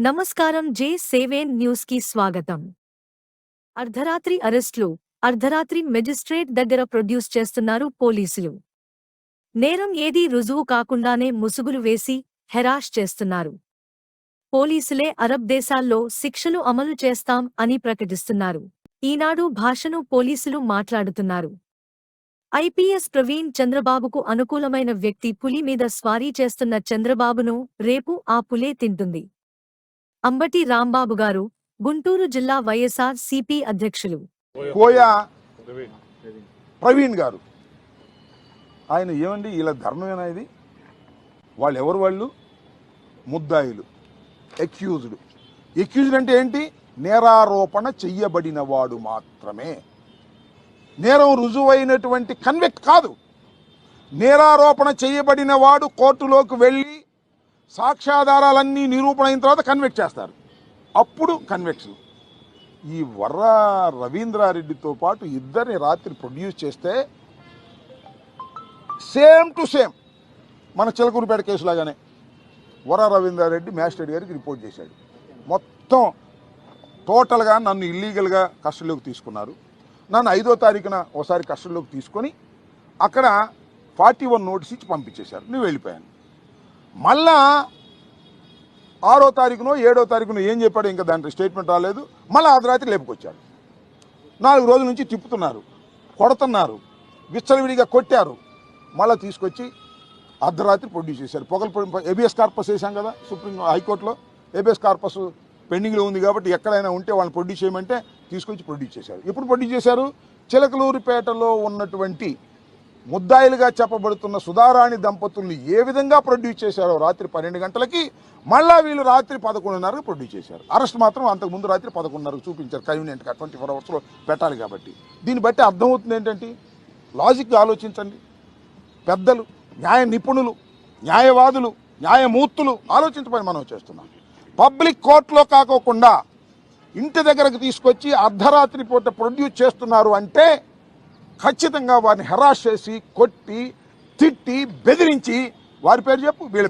నమస్కారం జే సేవేన్ న్యూస్కి స్వాగతం. అర్ధరాత్రి అరెస్టులు అర్ధరాత్రి మెజిస్ట్రేట్ దగ్గర ప్రొడ్యూస్ చేస్తున్నారు పోలీసులు. నేరం ఏదీ రుజువు కాకుండానే ముసుగులు వేసి హెరాష్ చేస్తున్నారు. పోలీసులే అరబ్ దేశాల్లో శిక్షలు అమలు చేస్తాం అని ప్రకటిస్తున్నారు. ఈనాడు భాషను పోలీసులు మాట్లాడుతున్నారు. ఐపీఎస్ ప్రవీణ్ చంద్రబాబుకు అనుకూలమైన వ్యక్తి పులి మీద స్వారీ చేస్తున్న చంద్రబాబును రేపు ఆ పులే తింటుంది. అంబటి రాంబాబు గారు గుంటూరు జిల్లా వైఎస్ఆర్ సిపి అధ్యక్షులు. కోయా ప్రవీణ్ గారు. ఆయన ఏమండి? ఇలా ధర్మమేనా ఇది? వాళ్ళు ఎవరు వాళ్ళు? ముద్దాయిలు ఎక్యూజ్డ్ ఎక్యూజ్డ్ అంటే ఏంటి? నేరారోపణ చెయ్యబడిన వాడు మాత్రమే. నేరం రుజువైనటువంటి కన్విక్ట్ కాదు. నేరారోపణ చేయబడిన వాడు కోర్టులోకి వెళ్ళి సాక్ష్యాధారాలన్నీ నిరూపణ అయిన తర్వాత కన్విక్ట్ చేస్తారు. అప్పుడు కన్విక్షన్ ఈ వర్ర రవీంద్రారెడ్డితో పాటు ఇద్దరిని రాత్రి ప్రొడ్యూస్ చేస్తే సేమ్ టు సేమ్ మన చిలకూరుపేట కేసులాగానే వర రవీంద్రారెడ్డి మ్యాజిస్ట్రేట్ గారికి రిపోర్ట్ చేశాడు. మొత్తం టోటల్గా నన్ను ఇల్లీగల్గా కస్టడీలోకి తీసుకున్నారు. నన్ను ఐదో తారీఖున ఒకసారి కస్టడీలోకి తీసుకొని అక్కడ ఫార్టీ వన్ నోటీస్ ఇచ్చి పంపించేశారు. నేను వెళ్ళిపోయాను. మళ్ళా ఆరో తారీఖునో ఏడో తారీఖునో ఏం చెప్పాడు ఇంకా దాంట్లో స్టేట్మెంట్ రాలేదు. మళ్ళీ అర్ధరాత్రి లేపుకొచ్చాడు నాలుగు రోజుల నుంచి తిప్పుతున్నారు కొడుతున్నారు విచ్చలవిడిగా కొట్టారు. మళ్ళీ తీసుకొచ్చి అర్ధరాత్రి ప్రొడ్యూస్ చేశారు. పొగలు ఏబిఎస్ కార్పస్ వేసాం కదా సుప్రీం హైకోర్టులో. ఏబిఎస్ కార్పస్ పెండింగ్లో ఉంది కాబట్టి ఎక్కడైనా ఉంటే వాళ్ళని ప్రొడ్యూస్ చేయమంటే తీసుకొచ్చి ప్రొడ్యూస్ చేశారు. ఎప్పుడు ప్రొడ్యూస్ చేశారు? చిలకలూరిపేటలో ఉన్నటువంటి ముద్దాయిలుగా చెప్పబడుతున్న సుధారాణి దంపతుల్ని ఏ విధంగా ప్రొడ్యూస్ చేశారో రాత్రి పన్నెండు గంటలకి మళ్ళా వీళ్ళు రాత్రి పదకొండున్నరకు ప్రొడ్యూస్ చేశారు. అరెస్ట్ మాత్రం అంతకు ముందు రాత్రి పదకొండున్నరకు చూపించారు కన్వీనియంట్గా ట్వంటీ ఫోర్ అవర్స్లో పెట్టాలి కాబట్టి. దీన్ని బట్టి అర్థమవుతుంది ఏంటంటే లాజిక్గా ఆలోచించండి. పెద్దలు న్యాయ నిపుణులు న్యాయవాదులు న్యాయమూర్తులు ఆలోచించబడి మనం చేస్తున్నాం. పబ్లిక్ కోర్టులో కాకోకుండా ఇంటి దగ్గరకు తీసుకొచ్చి అర్ధరాత్రి పూట ప్రొడ్యూస్ చేస్తున్నారు అంటే ఖచ్చితంగా వారిని హెరాస్ చేసి కొట్టి తిట్టి బెదిరించి వారి పేరు చెప్పు వీళ్ళ